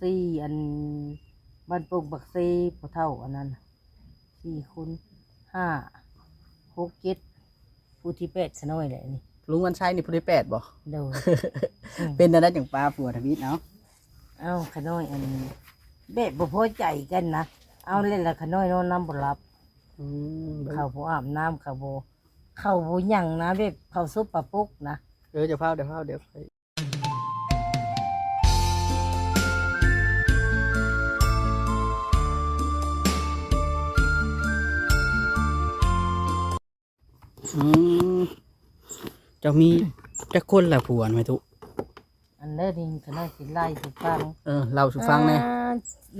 สี่อันบ้านปงบักซีพอเท่าอันนั้นน่ะสี่คนห้าหกเจ็ดผู้ที่แปดสน้อยแหละนี่ลุงวันชัยนี่ผู้ที่แปดบ่โดยอืมเป็นอะไรจังปลาผัวทวิตเนาะเอ้าขน้อยอันแบบบ่พอใจกันนะเอาเล่นละขน้อยนอนน้ำบ่หลับอืมเขาบ่อาบน้ำเขาบ่เขาบ่หยังนะแบบเขาซุปปลาปุกนะเออเดี๋ยวเฝ้าเดี๋ยวเฝ้าเดี๋ยว เจะมีจะคนละผัวไหมทุกอันเด้อนี่ขน้อยสิไล่สิฟังเออเราสุฟังแน่อ่า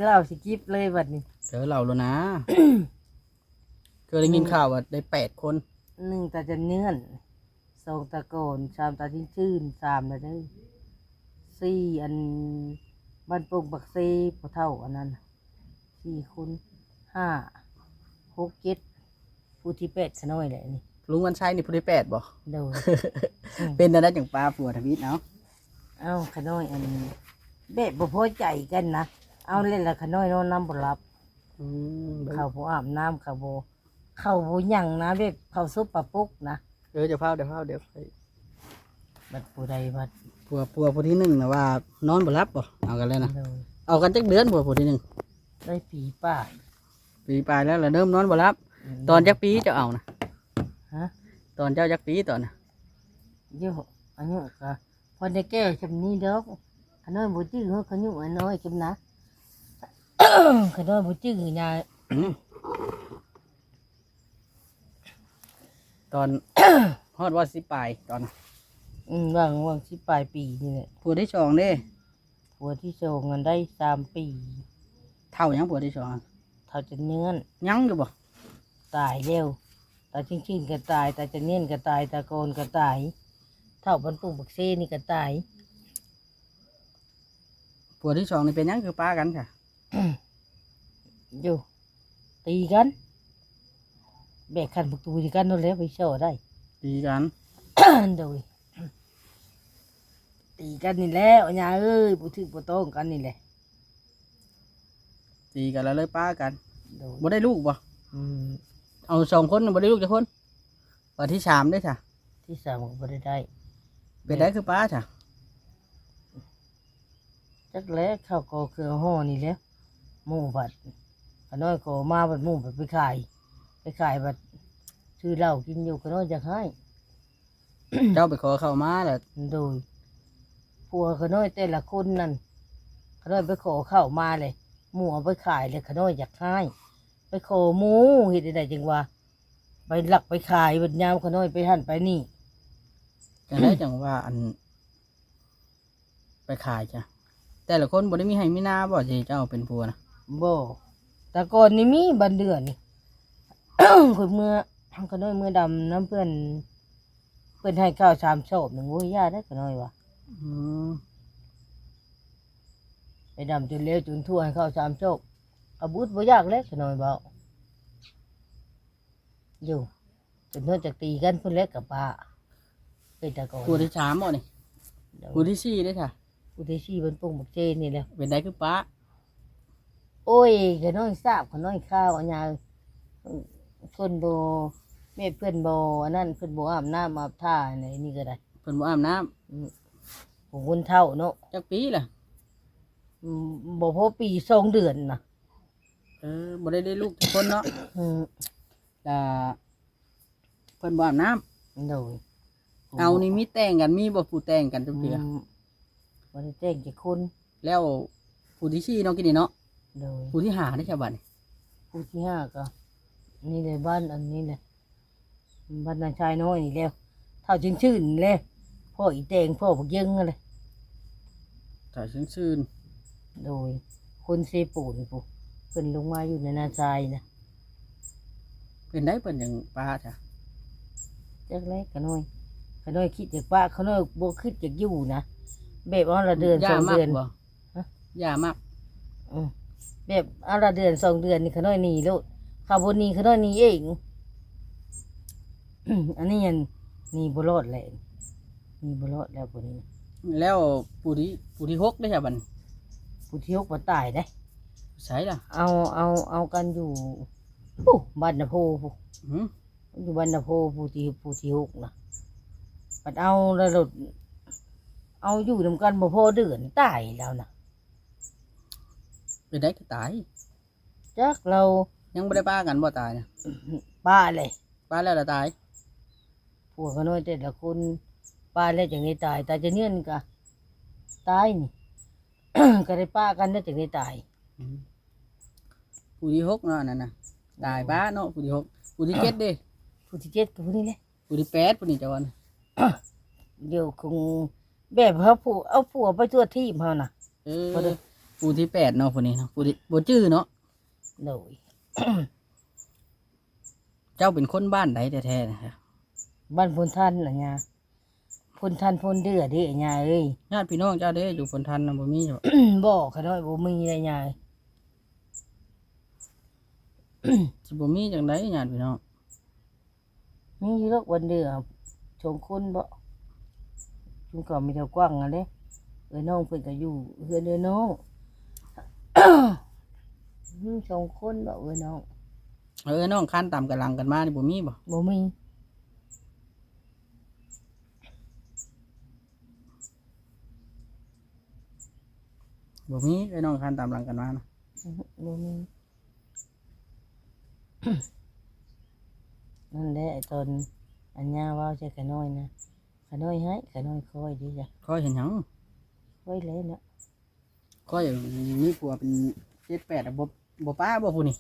เล่าสิกิบเลยบัดนี้เดี๋ยวเราแล้วนะ เคยได้ยินข่าวว่าได้แปดคน หนึ่งตาจะเนื่อนสองตะโกนสามตาชื่นชื่นสามนะเด้อสี่อันบ้านปงบักซีพอเท่าอันนั้นน่ะสี่คนห้าหกเจ็ดผู้ที่แปดสน้อยแหละนี่ ลุงวันชัยนี่ผู้ที่แปดบ่โดย เป็นอะไรจังปลาผัวทวิตเนาะเอ้าขน้อยอันแบบบ่พอใจกันนะเอาเล่นละขน้อยนอนน้ำบ่หลับอืมเขาบ่อาบน้ำเขาบ่เขาบ่หยังนะแบบเขาซุปปลาปุกนะเออเดี๋ยวเฝ้าเดี๋ยวเฝ้าเดี๋ยวไปบัดผู้ใดบัดผัวผัวผู้ที่หนึ่งนะว่านอนบ่รับบ่เอากันเลยนะโดยเอากันจักเดือนผัวผู้ที่หนึ่งได้ปีป้ายปีปลายแล้วละเริ่มนอนบ่รับ ตอนจักปีเจ้าเอานะ ฮะตอนเจ้าจักปีตอนน่ะเยอะอันนี้ก็พอได้แก้จำนี้ดอกอันน้อยบ่จื้อเขาขยุอันน้อยจำนะขน้อยบ่จื้อยาอืมตอน ฮอดว่าสิปลายตอนน่ะอืมว่างว่างสิปลายปีนี่แหละผัวที่สองเด้ผัวที่โชงเงินได้สามปี เท่าหยังผัวที่สองอะเท่าจะเนื้อน ยังอยู่บ่ตายเร็วตาชิงๆก็ตายตาจะเนียนก็ตายตาโกนก็ตาย เท่าบรรปุบักเซนี่ก็ตายผัวที่สองนี่เป็นหยังคือป้ากันค่ะ อยู่ ตีกัน แบกขันประตูตีกันนั่นแหละไปโชว์ได้ ตีกัน โดยตีกันนี่แหล้วญาเอ้ยผู้ถือผู้ต้องกันนี่แหละตีกันแล้วเลยป้ากันโดยบ่ได้ลูกบ่อืม เอาสองคนน่ะบ่ได้ลูกจักคนวันที่สามได้อค่ะที่สามก็บ่ได้ได้เป็นได้คือป้าจ้ะจักแล้วเข้าวก็เครื่องห่อนี่แหล้วหมู่บัดขน้อยก็มาบัดหมู่บัดไปขาย ไปขายบัดซื้อเหล้ากินอยู่ขน้อยจะให้ เจ้าไปขอเข้ามาแล้ว โดยผัวขน้อยแต่ละคนนั่นขน้อยไปขอเข้าวมาเลยหมูเอาไปขายเลยขน้อยอยากให้ ไปขอหมูเห็ดได้จังว่าไปหลักไปขายบัดยามขน้อยไปหันไปนี่จังได้จังว่าอัน ไปขายจ้ะแต่ละคนบ่ได้มีให้มีหน้าบ่สิเจ้าเป็นผัวนะบ่แต่ก่อนนี่มีบันเดือนนี่คนเมื่อขน้อยเมื่อดำน้ำเพื่อนเพื่อนให้ข้าวสามโฉบหนึ่งโอ้ยย่าได้ขน้อยว่ะอืมไปดำจนเลี้ยวจนทั่วให้ข้าวสามโฉบ อาบุธบ่ยากเล็กขน้อยเบาอยู่จนเพื่อนจะตีกันเพื่อนเล็กกับป้าเป็นแต่ก่อนผัวที่สามบ่นี่เดี๋ยวผัวที่สี่ได้อค่ะอุทิชีเป็นปุ่งบักเจนนี่แหละเป็นได้คือป้าโอ้ยขน้อยทราบขน้อยข้าวอันยาเพื่อนโบแม่เพื่อนโบอันนั้นเพื่อนโบอาบน้ำอาบท่าในนี่ก็ได้เพิ่นบ่อาบน้ำอืมผมคนเท่าเนาะจักปีล่ะอืมบ่พอปีสองเดือนนะ เออบ่ได้ได้ลูกทุกคนเนาะอืมแต่เพิ่นบ่อาบน้ำโดยเอานี่มีแต่งกันมีบ่ผู้แต่งกันทุกเทื่ออืมบ่ได้แจ้งกี่คนแล้วผู้ที่สี่เนาะกินนี่เนาะโดยผู้ที่หาได้ชาวบ้านนี่ผู้ที่ห้าก็ นี่เลยบ้านอันนี้เลยบ้านนายชายน้อยนี่แล้วเท่าชื่นชื่นๆเลยพ่ออีแตงพ่อบักเยิงอะไรถ้าซื่นโดย คนเซปูนผู้ เพิ่นลงมาอยู่ในนาชายนะๆเป็นได้เพิ่นจังป้าจ้ะจักแรกขน้อยขน้อยคิดจากป้าขน้อยบ่คิดจากอยู่นะแบบว่าละเดือนสองมากเดือนบ่ฮะยามากอืมแบบเอาละเดือนสองเดือนนี่ขน้อยหนีโลดข้าวบนนี้ขน้อยหนีเองอันนี้ยันหนีบุรอดแหละหนีบุรอดแล้วบนนี้แล้วผู้ที่ผู้ที่หกได้ชาวบ้านผู้ที่หกบ่ตายได้ ใช่ล่ะเอาเอาเอากันอยู่ปุ๊บ้านนาโพผู้อืมอยู่บ้านนาโพผู้ที่ผู้ที่หกนะปัดเอาแล้วรถเอาอยู่นำกันบ่พอเดือนตายแล้วนะเป็นได้ก็ตายจักเรายังไม่ได้ป้ากันบ่ตายนะป้าเลยป้าแล้วละตายผัวก็น้อยแต่ละคนป้าแล้วจังได้ตายตายจะเนื่อนกะตายนี่ ก็ได้ป้ากันแล้วจังได้ตายอืม ผู้ที่หกเนาะนั่นน่ะตายป้าเนาะผู้ที่หกผู้ที่เจ็ดเด้ผู้ที่เจ็ดกับผู้นี้แหละผู้ที่แปดผู้นี้เจะวันเดี๋ยวคงแบบเขาผัวเอาผัวไปทั่วที่เขาน่ะเออบ่ได้ผู้ที่แปดเนาะผู้นี้เนาะผู้ที่บ่จื้อเนาะโดยเจ้าเป็นคนบ้านไหนแท้ๆนะครับบ้านพนท่านน่ะเนี่ยพนท่านพนเดือเด้ยายเอ้ยญาติพี่น้องเจ้าเด้อยู่ฝนทันนะบ่มีหรอกบอกเขาน้อยบ่มีเลยยาย สิบ่มีจังไดญาติพี่น้องมีอยู่หรอกวันเดือชงคนบ่ชุมก็มีเท่ากว้างอะเด้เอ้ยน้องเพิ่นก็อยู่เฮือนเอ้ยน้องมีสองคนบ่เอ้ยน้องเออน้องคันตามกำลังกันมานี่บ่มีบ่บ่มีบ่มีไอ้น้องคันตามหลังกันมานะอื้อหือบ่มี นั่นแหละไอ้ตอนอันยาเว่าใช่ขะน้อยนะขะน้อยให้ขะน้อยคอยดีจ้ะคอยเห็นหยังคอยเลยนะคอยมีผัวเป็นเจ็ดแปดอะบ่บ่ป้าบ่ผู้นี่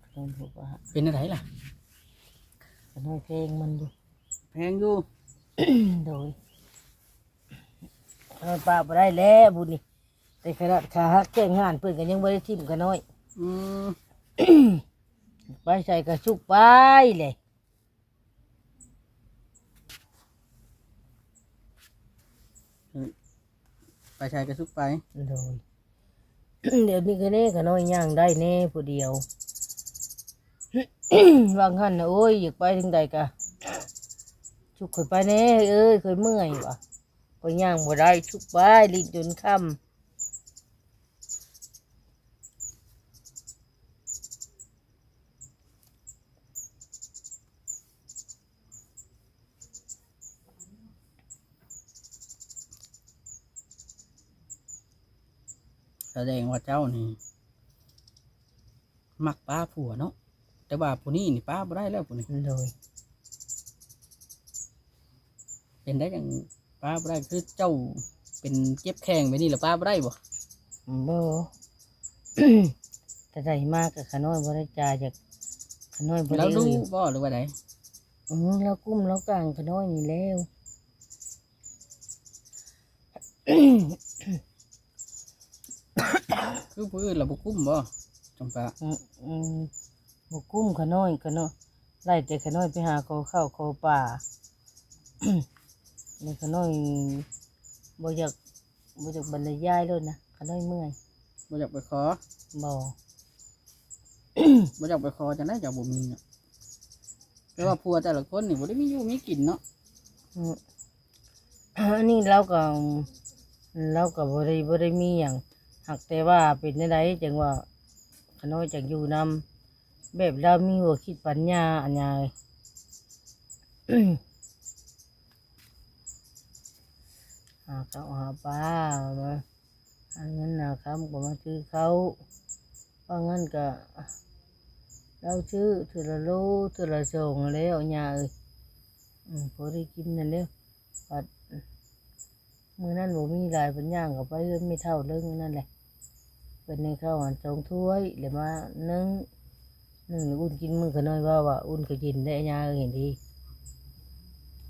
ขะน้อยบอกว่าเป็นอะไรล่ะขะน้อยเพลงมันอยู่แพงอยู่ โดยขะน้อยป้าบ่ได้แล้วบุญนี่แต่ขนาดขาหักแจ้งงานเพิ่นก็ยังบ่ได้ทิ่มขะน้อย อืม ไปใส่กระชุกไปเลยไปชายกระซุกไปโดยเดี๋ยวนี้ก็เน่ขะน้อยย่างได้แน่ผู้เดียวบางท่านนะโอ้ยอยากไปถึงใดกะชุกเคยไปแน่เอ้ยเคยเมื่อยวะก็ย่างบ่ได้ชุกไปลิ้นจนค่ำ แสดงว่าเจ้านี่มักป้าผัวเนาะแต่ว่าผู้นี้นี่ป้าบ่ได้แล้วผู้นี้โดยเป็นได้จังป้าบ่ได้คือเจ้าเป็นเจ็บแข้งไปนี่แล้วป้าบ่ได้บ่บ่แต่ได้มากกับขน้อยบ่ได้จ่ายจากขน้อยบ่แล้ได้วดูเอ่ยบ่หรือว่าไดอือแล้วกุ้มแล้วกลางขน้อยนี่แล้ว คือผู้อื่นเราบ่กุ้มบ่จงป้าอืมอืมบ่กุ้มขน้อยขน้อยไล่แต่ขน้อยไปหาขอข้าวขอป่านี่ขน้อยบ่อยากบ่อยากบรรยายเลยนะขน้อยเมื่อยบ่อยากไปขอบ่ บ่อยากไปขอจังได๋เจ้าบ่มีเนาะแต่ว่าผัวแต่ละคนนี่บ่ได้มีอยู่มีกินเนาะอืมอันนี้เราก็เราก็บ่ได้บ่ได้มีหยัง หากแต่ว่าเป็นจังไดจังว่าขน้อยจังอยู่นำแบบเรามีหัวคิดปัญญาอันยายหาเขาหาปลามาอันนั้นนะครับก็มาซื้อเขาเพราะงั้นก็เราชื่อเถือละโลเถือละส่งแล้วยาเอ้ยพอได้กินนั่นแล้วปัดมือนั่นบ่มีหลายปัญญางก็ไปเรื่อยไม่เท่าเรื่องนั่นแหละ เป็นในข้าวหันสองถ้วยเลยมานึ่งนึ่งแล้วอุ่นกินมือก็น้อยว่าว่าอุ่นก็กินได้ยาเห็นดี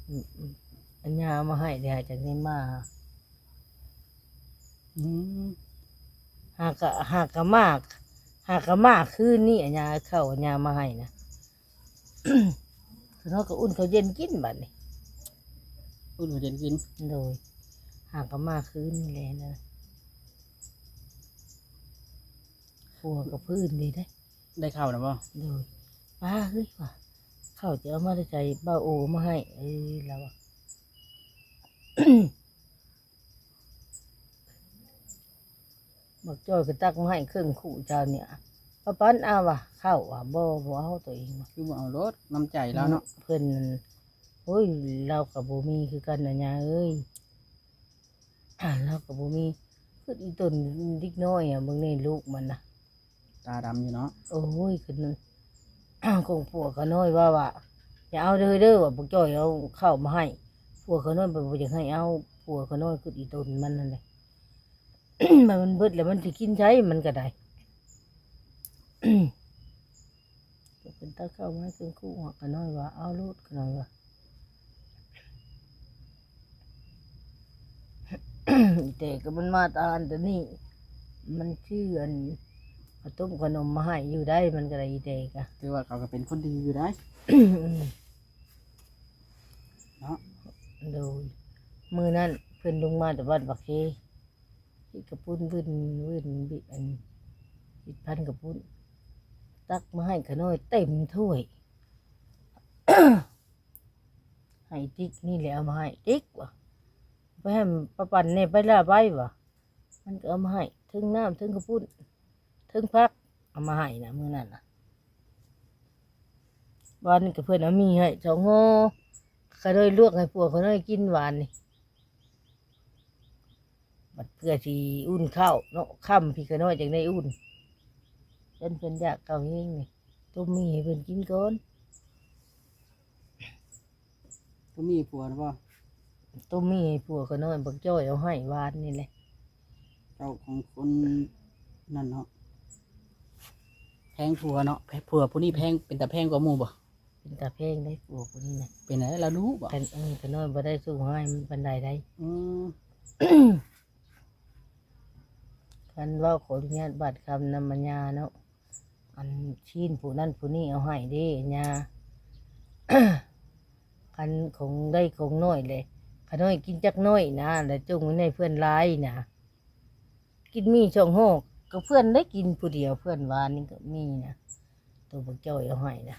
อืมอืมอันยาเอามาให้เดี๋ยวจากนี้มาอืมหากะหากะมาก หากะมากคืนนี่อันยาเข้าอันยามาให้นะคือเขาก็อุ่นเขาวเย็นกินบัดนี้อุ่นหัวเย็นกินโดยหากะมากคืนนี่แหละนะ ผัวกับพื้นดีได้ได้ข้าวนะบ่โดยป้าเฮ้ยว่ะเข้าจะเอามาได้ใจบ้าโอมาให้ เอ้ยเราอะ บักจ้อยก็ตักมาให้เครื่องขู่เจ้าเนี่ยป้าปั้นเอาว่ะเข้าว่ะบ่บ่เอาตัวเองว่ะคือบ่เอารถน้ำใจแล้วเนาะเพิ่นนั่นโอ้ยเรากับบ่มีคือกันนะยาเอ้ยอ่าเรากับบ่มีคืออีต้นเดิกน้อยอะเบิ่งนี่ลูกมันน่ะ ตาดำอยู่เนาะโอ้ยคือนั่นคงผัวก็น้อยว่าว่าอย่าเอาเด้อเด้อว่าบ่จ้อยเอาเข้าวมาให้ผัวก็น้อยบ่บ่อยากให้เอาผัวก็น้อยคืออีตนมันนั่นแหละมันมันเบิดแล้วมันสิกินใช้มันก็ได้ เป็นตาเข้ามาเป็นคู่หักก็น้อยว่าเอาลูกก็น้อยว่า แต่ก็มันมาตาอันต่นี่มันชื่ออัน เอาต้มขนมมาให้อยู่ได้มันก็ได้อีเด็กอะถือว่าเขาก็เป็นคนดีอยู่ได้ เนาะ โดยมือนั้นเพิ่นลงมาแต่วัดบักเชที่กระปุ้นวืนวืนบิอันบิดพันกระปุ้น ตักมาให้ขน้อยเต็มถ้วย ให้ติ๊กนี่แหละเอามาให้ติ๊กว่ะไปให้ประปันเนี่ยไปละใบว่ะ มันก็เอามาให้ถึงน้ำถึงกระปุ้น ถึงพักเอามาให้นะมือนั้นนะวันนี้กับเพื่อนเอามีให้สองโง่ก็เลยลวกให้พวกเขาน้อยกินหวานนี่บัดเพื่อที่อุ่นข้าวเนาะค่ำพี่ก็น้อยจากได้อุ่นเป็นเพิ่นอยากเก่าเองนี่ต้มมีให้เพิ่นกินก่อนก็มีผัวนะบ่ต้มมีให้ผัวก็น้อยบักจ้อยเอาให้หวานนี่แหละเจ้าของคนนั่นเนาะ แพงผัวเนาะแพงผัวผู้นี้แพงเป็นแต่แพงกว่าหมู่บ่เป็นตาเพลงได้ผัวคนนี้นะเป็นอะไรเรารู้บ่กันเออก็น้อยบ่ได้สู้ให้มันปานใดได้อืมคันเว่าขออนุญาตบัตรคำนำมัญญาเนาะอันชีนผู้นั้นผู้นี้เอาให้เด้ญา คันของได้ของน้อยเลยขาน้อยกินจักน้อยนะแล้วจงไว้ในเพื่อนร้ายนะกินมีช่องหอก ก็เพื่อนได้กินผู้เดียวเพื่อนวานนี่ก็มีนะตัวบักจ้อยเอาให้นะ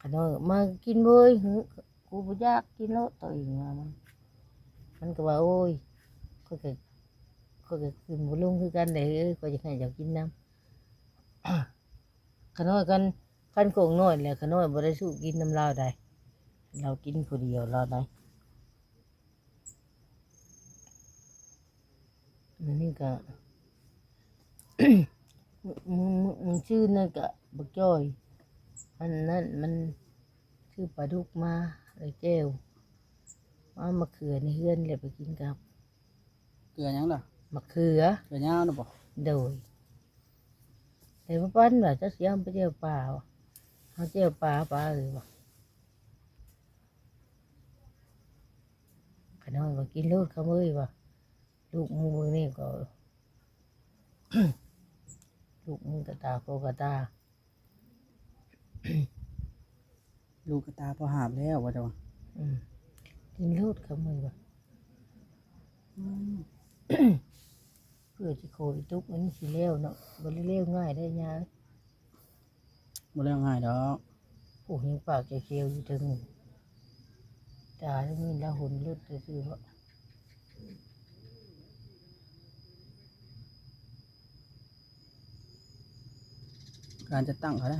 ขาน้อยมากินเบยกูบ่อยากกินแล้วตัวเองว่ามันมันก็ว่าโอ้ยก็ก็ก็ก็กินบุลุงคือกันเลยเอ้ยก็จะให้เจ้ากินน้ำขน้อยกันขันโกงน้อยแหละขน้อยบ่ได้สู้กินน้ำเราได้เรากินผู้เดียวเราได้นนี้ก็ มึงมึงมึงชื่อนั่นก็บักจ้อยอันนั้นมันชื่อปลาดุกมาเลยแก้วมามะเขือในเฮือนเลยไปกินกับเกลือหยังล่ะมะเขือเกลือยาวนะบ่โดยแต่ว่าปั้นว่าจะเสียมไปเจียวปลาวะเอาเจียวปลาปลาเออวะขน้อยว่ากินลูกเขาเอ้ยวะลูกมูมึงนี่ก็ ลูกมึงกระตาโกกระตา ลูกกระตาพอหาบแล้วว่าจะว่าอืมกินลูกเขาเอ้ยวะอืมเพื่อจะโคอีตุกมันสิเลี้ยวเนาะบริเลี้ยวง่ายได้ยาบ่แล้วง่ายดอกผู้หิงปากจะเคียวอยู่ถึงตาแล้วมีละหุ่นลุดซื่อๆว่า การจะตั้งเขาได้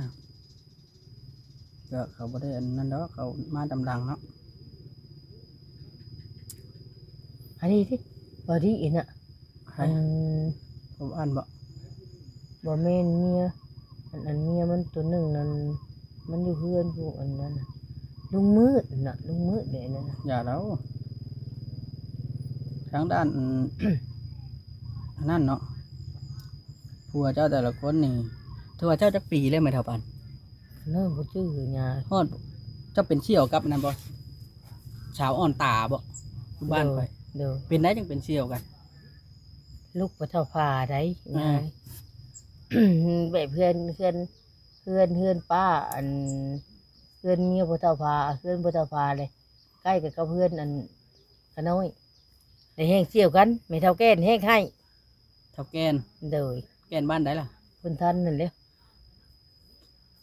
ก็เขาบ่ได้อันนั้นดอกเขามาดำดังเนาะอันนี้ที่บอดี้อินอะให้อันผมอ่านบ่บอแม่นเมียอันอันเมียมันตัวหนึ่งนั่นมันอยู่เพื่อนพวกอันนั้นน่ะลุงมืดน่ะลุงมืดเดี๋ยวนั้นน่ะอย่าแล้วทางด้านอืมอันนั่นเนาะผัวเจ้าแต่ละคนนี่ ถือว่าเจ้าจักปีเลยไหมเท่าปันน้อยบ่ชื่อหยาฮอดเจ้าเป็นเชี่ยวกับอันนั่นบ่ชาวอ่อนตาบ่อยู่บ้านไปเดี๋ยวเป็นได้จังเป็นเชี่ยวกัน ลูกไปเท่าผ่าได้อ่ายายแบบเพื่อนเพื่อนเพื่อนเพื่อนป้า อันเพื่อนเมียบ่เท่าผ่าเพื่อนบ่เท่าผ่าเลย ใกล้กับกับเพื่อนอันขน้อยได้แห้งเสี่ยวกันไม่เท่าแก้นแห้งให้เท่าแกนเดยแกนบ้านได้ล่ะ เพิ่นทันนั่นแหละเ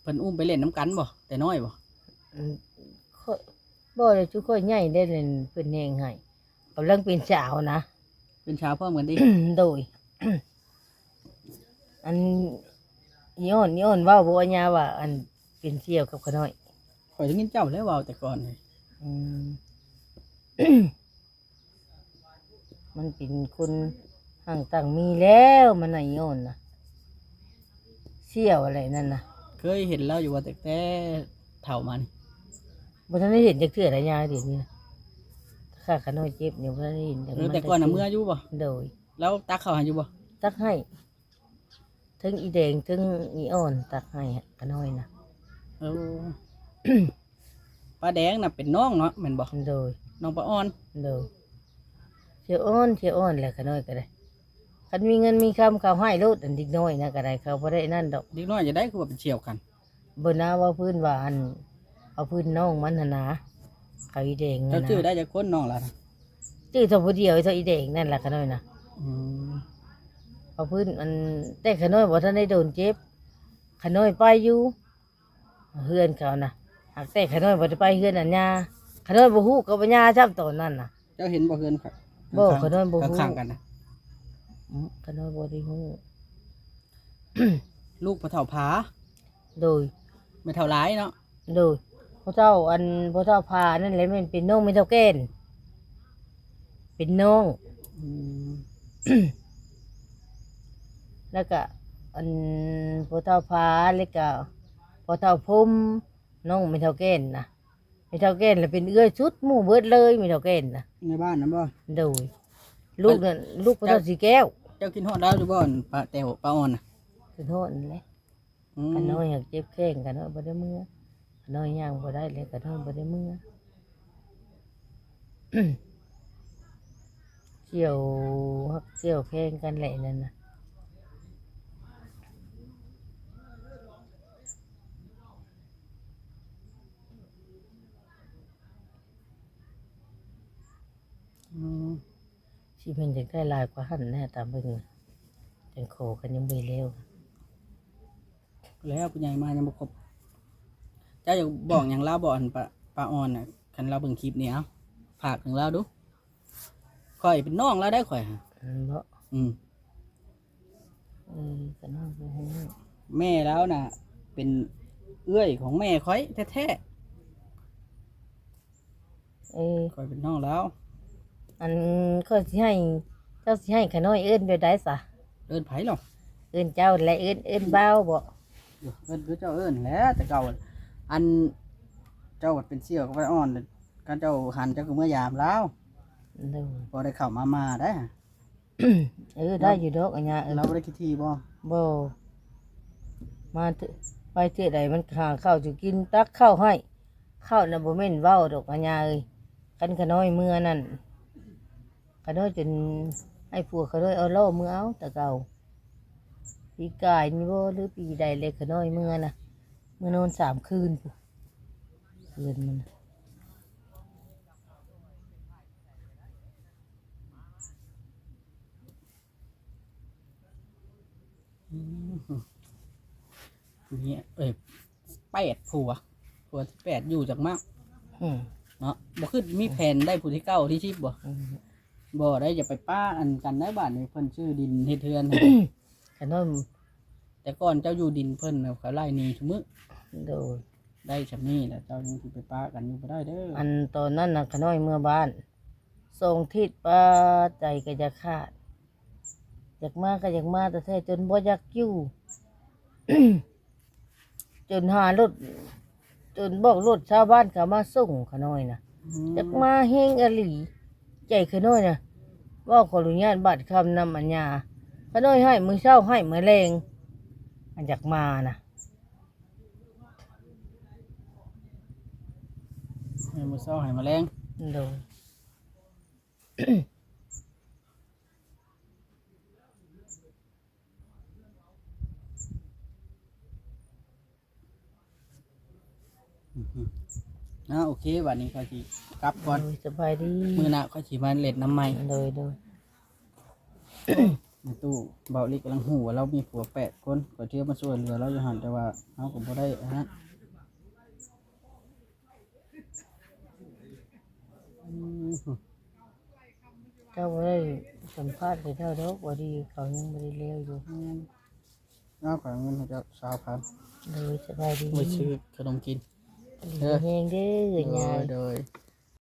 พิ่นอุ้มไปเล่นน้ำกันบ่แต่น้อยบ่อืมข้อยบ่ได้ทุกคนใหญ่ได้เล่นเพิ่นแห้งให้กำลังเป็นสาวนะ เป็นชาวพ่อเหมือนดิ โดย อันย้อนย้อนเว่าบ่ว่าญาว่า อันเป็นเสี่ยวกับขน้อย ข่อยได้ยินเจ้าแล้วเว้าแต่ก่อนเลยอืม มันเป็นคนห่างต่างมีแล้วมันน่ะย้อนน่ะเสี่ยวอะไรนั่นน่ะเค ยเห็นแล้วอยู่ว่าแต่แต่เฒ่ามานี่บ่ทันได้เห็นจักเทื่อระยะเดี๋ยวนี้นะข้าขน้อยเจ็บเนี่ยบ่ทันได้เห็นจัเออแต่ก่อนน่ะเมื่ออยู่บ่โดย แล้วตักข้าวหาอยู่บ่ตักให้ทั้งอีแดงทั้งอีอ่อนตักให้ขน้อยน่ะเออ ป้าแดงน่ะเป็นน้องเนาะแม่นบ่โดยน้องป้าอ่อนโดยเชียวอ้อนเชียวอ้อนแหละขน้อยก็ได้ คันมีเงินมีคำเขาให้รูดอันเดิกน้อยนะก็ได้เขาบ่ได้นั่นดอกเด็กน้อยจะได้คือว่าเป็นเชี่ยวกันบนนาว่าพื้นว่าอันเอาพื้นน้องมันหนนะเขาอีแดงนั่เจ้านชื่อนะได้จากคนน้องล่ะนะชื่อเท่าผู้เดียวเท่าอีแดงนั่นแหละขน้อยนะอืมเอาพื้นมันแต่ขน้อยบ่ทันได้โดนเจ็บขน้อยไปอยู่เฮือนเขานะหากแต่ขน้อยบ่ได้ไปเฮือนอันญาขน้อยบ่ฮู้กับญาจับตอนนั้นน่ะ เจ้าเห็นบ่เฮือนครับบ่ข้างๆเขาน้อยบ่ฮู้ ข้างๆกันนะ อืมขน้อยบ่ได้ฮู้ลูกพ่อเฒ่าผาโดย ไม่เท่าร้ายเนาะโดยพระเจ้าอันพระเจ้าพานั่นแหละมันเป็นน้องไม่เท่าแก่นเป็นน้อง อืมแล้วก็อันพระเจ้าพาแล้วก็พระเจ้าพรหมน้องไม่เท่าแก่นนะไม่เท่าแก่นแล้วเป็นเอื้อยชุดหมู่เบิดเลยไม่เท่าแก่นนะในบ้านนะบ่โดย ลูกนั่นลูกพระเจ้าสีแก้วเจ้ากินฮอดดาวอยู่บ่อนป้าแต๋วป้าอ่อนน่ะคือโทษนั่นแหละอืมกันน้อยอยากเจ็บแข้งกันน้อยบ่ได้มือกันน้อยย่างบ่ได้เลยกันน้อยบ่ได้มือเชี่ยวฮักเชี่ยวแข้งกันแหละนั่นนะอืม ชีมันจะได้หลายกว่าหันแน่ตามเบิ่งน่ะจังโคกันยังไม่เร็วแล้วผู้ใหญ่มายังบ่ครบเจ้าอยากบอกหยังลาวบ่อนป้าป้าอ่อนน่ะคันเราเบิ่งคลิปนี้เอ้าฝากถึงเราดูข่อยเป็นน้องแล้วได้ข่อยฮะอืมเพราะอืม เออกันน้อยบ่ฮู้แม่แล้วน่ะ เป็นเอื้อยของแม่ข่อยแท้เออๆข่อยเป็นน้องแล้ว อันก็สิให้ เจ้าสิให้ขน้อยเอิ้นเดียวได้ซะเอิ้นไผหรอเอิ้นเจ้าและเอิ้นเอิ้นเบ้าบ่เอิ้นคือเจ้าเอิ้นแหล้วแต่เก่าอันเจ้าเป็นเสี่ยวกับไปอ่อนการเจ้าหันเจ้าก็เมื่อยามแล้วเด้อพอได้เข้ามามาได้ เออได้อยู่ดอกอันยาเออเราบ่ได้คิดทีบ่บ่มาเถอะไปเทื่อใดมันหาข้าวจะกินตักข้าวให้ข้าวน่ะบ่แม่นเว้าดอกอันยาเอ้ยกันขน้อยเมื่อนั่น ขน้อยจนให้ผัวขน้อยเอาเหล่ามือเอาแต่เก่าปีกายนี่บ่หรือปีใดเลยขน้อยเมื่อน่ะเมื่อนอนสามคืนพุคืนมันน่ะเนี่ยเอ้ยแปดผัวผัวที่แปดอยู่จากมากอืมเนาะบ่คือมีแผนได้ผู้ที่เก้าที่ชิบบ่อืม บ่ได้อย่าไปป้าอันกันได้บ้านนี้เพิ่นชื่อดินเฮ็ดเทือนขน้อยแต่ก่อนเจ้าอยู่ดินเพิ่นน่ะเขาไล่หนีทุกมื้อโดยได้ชำนี้แหละเจ้ายังสิไปป้ากันอยู่บ่ได้เด้ออันตอนนั้นน่ะขน้อยเมื่อบ้านส่งทิศป้าใจก็จะขาดอยากมาก็อยากมาแต่แท้จนบ่อยากอยู่ จนหารถจนบอกรถชาวบ้านเขามาส่งขน้อยนะอยากมาเฮงอหลี ใจขน้อยนะเว่าขออนุญาตบัตรคำนำอัญญาขน้อยให้มือเช้าให้มือแรงอันอยากมานะให้มื้อเช้าให้แมลงโด นะโอเควันนี้ค่าฉีกลับก่อนสบายดีมือหน้าค่ายสิมาเล็ดน้ำใหม่โดยโดยตู้เบาลิกกำลังหูวเรามีผัวแปดคนก็เที่ยวมาช่วยเหลือเราจะหันแต่ว่าเราก็ม่ได้ฮะเจ้าบ่ได้สัมภาษณ์ให้เจ้าเดอกว่าดีเขายังบ่ได้เลี้ยวอยู่เอาขอเงินให้เจ้าสาวพันโดยสบายดี ไปซื้อขนมกิน แห้งเด้อเอื้อยใหญ่ rồi rồi